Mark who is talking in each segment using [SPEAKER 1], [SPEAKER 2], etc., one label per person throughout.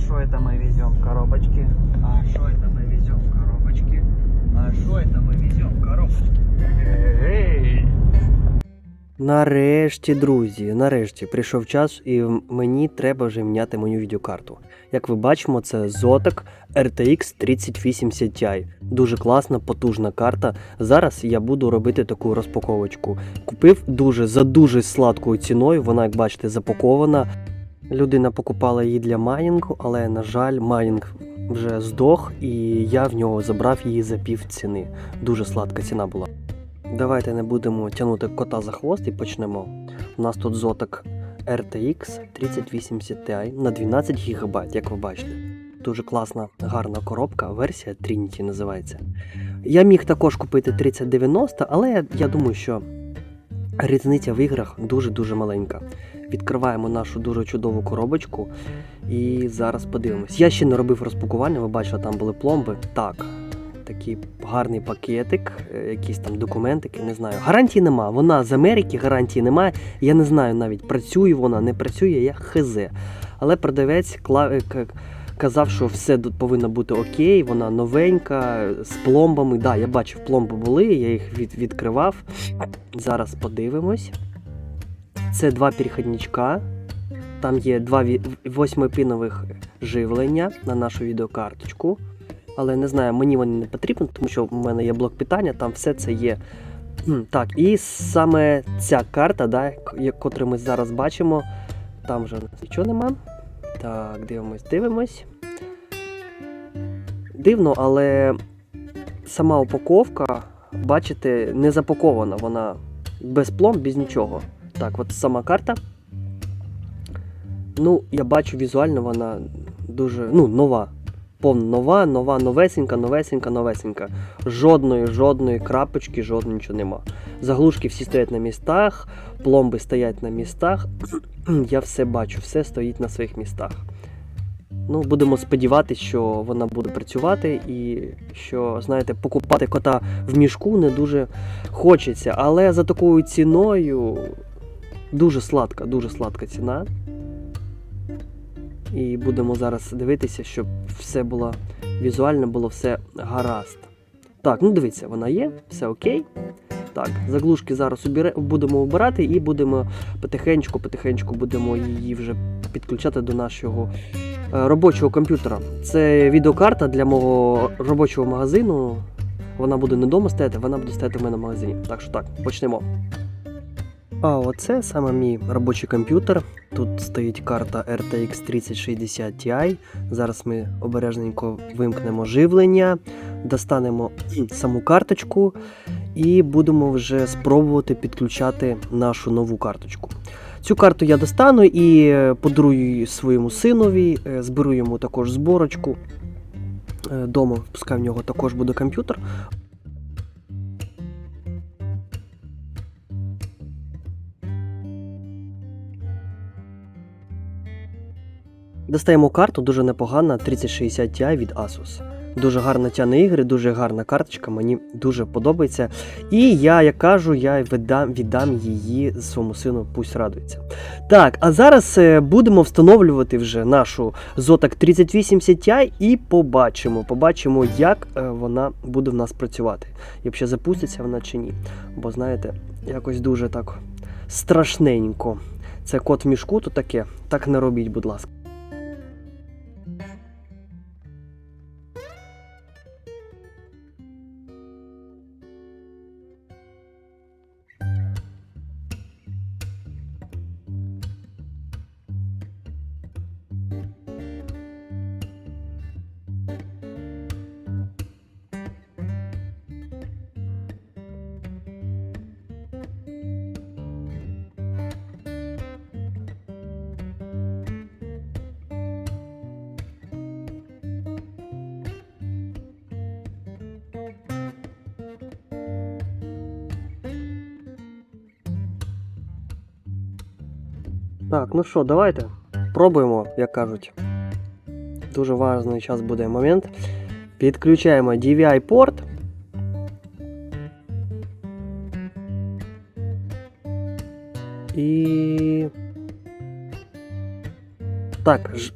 [SPEAKER 1] что это мы везем в коробочке? А что это мы везем в коробочке? А что это мы везем в коробочке? Эй!
[SPEAKER 2] Нарешті, друзі, нарешті прийшов час, і в- мені треба вже міняти мою відеокарту. Як ви бачимо, це Zotac RTX 3080 Ti. Дуже класна, потужна карта. Зараз я буду робити таку розпаковочку. Купив дуже за дуже сладкою ціною. Вона, як бачите, запакована. Людина покупала її для майнінгу, але, на жаль, майнінг вже здох, і я в нього забрав її за пів ціни. Дуже сладка ціна була. Давайте не будемо тягнути кота за хвост і почнемо. У нас тут зоток RTX 3080 Ti на 12 ГБ, як ви бачите. Дуже класна, гарна коробка, версія Trinity називається. Я міг також купити 3090, але я думаю, що різниця в іграх дуже-дуже маленька. Відкриваємо нашу дуже чудову коробочку і зараз подивимось. Я ще не робив розпакування, ви бачили, там були пломби. Так, такий гарний пакетик, е, якісь там документики, не знаю. Гарантії нема. Вона з Америки, гарантії немає. Я не знаю навіть, працює вона, не працює, я хз. Але продавець е, казав, що все тут повинно бути окей, вона новенька, з пломбами. Да, я бачив, пломби були, я їх від- відкривав. Зараз подивимось. Це два перехідничка. Там є два восьмипінових живлення на нашу відеокарточку. Але не знаю, мені вони не потрібні, тому що в мене є блок питання, там все це є. Так, і саме ця карта, да, к- я- котру ми зараз бачимо, там вже нічого нема. Так, дивимось, дивимось. Дивно, але сама упаковка, бачите, не запакована, вона без пломб, без нічого. Так, от сама карта. Ну, я бачу візуально вона дуже ну, нова. Повна нова, нова, новесенька, новесенька, новесенька. Жодної, жодної крапочки, жодного нічого нема. Заглушки всі стоять на містах, пломби стоять на містах. Я все бачу, все стоїть на своїх містах. Ну, будемо сподіватися, що вона буде працювати і що, знаєте, покупати кота в мішку не дуже хочеться. Але за такою ціною дуже сладка, дуже сладка ціна. І будемо зараз дивитися, щоб все було візуально було все гаразд. Так, ну дивіться, вона є, все окей. Так, заглушки зараз будемо обирати і будемо потихеньку, потихеньку будемо її вже підключати до нашого е, робочого комп'ютера. Це відеокарта для мого робочого магазину. Вона буде не вдома стояти, вона буде стояти в мене в магазині. Так що так, почнемо. А оце саме мій робочий комп'ютер. Тут стоїть карта RTX 3060 Ti. Зараз ми обережненько вимкнемо живлення, достанемо саму карточку і будемо вже спробувати підключати нашу нову карточку. Цю карту я достану і е, подарую своєму синові, е, зберу йому також зборочку. Е, Дома, пускай в нього також буде комп'ютер. Достаємо карту, дуже непогана 3060 Ti від Asus. Дуже гарна тяне ігри, дуже гарна карточка, мені дуже подобається. І я, як кажу, я віддам, віддам її своєму сину, пусть радується. Так, а зараз е, будемо встановлювати вже нашу Zotac 3080 Ti і побачимо, побачимо, як е, вона буде в нас працювати. Якщо запуститься вона чи ні. Бо знаєте, якось дуже так страшненько. Це кот в мішку, то таке. Так не робіть, будь ласка. Так, ну що, давайте пробуємо, як кажуть. Дуже важливий час буде момент. Підключаємо DVI порт. І. Так. Ж...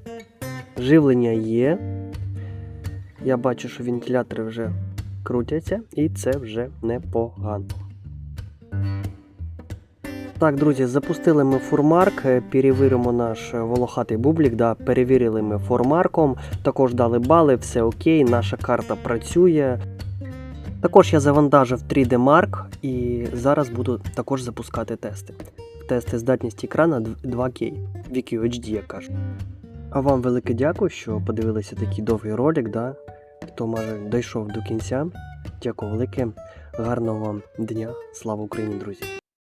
[SPEAKER 2] Живлення є. Я бачу, що вентилятори вже крутяться, і це вже непогано. Так, друзі, запустили ми фурмарк, е, перевіримо наш е, волохатий бублік. Да, перевірили ми фурмарком, також дали бали, все окей, наша карта працює. Також я завантажив 3D Mark і зараз буду також запускати тести. Тести здатності екрана 2К, VQHD, як кажуть. А вам велике дякую, що подивилися такий довгий ролик, да? хто може дійшов до кінця. Дякую велике, гарного вам дня. Слава Україні, друзі!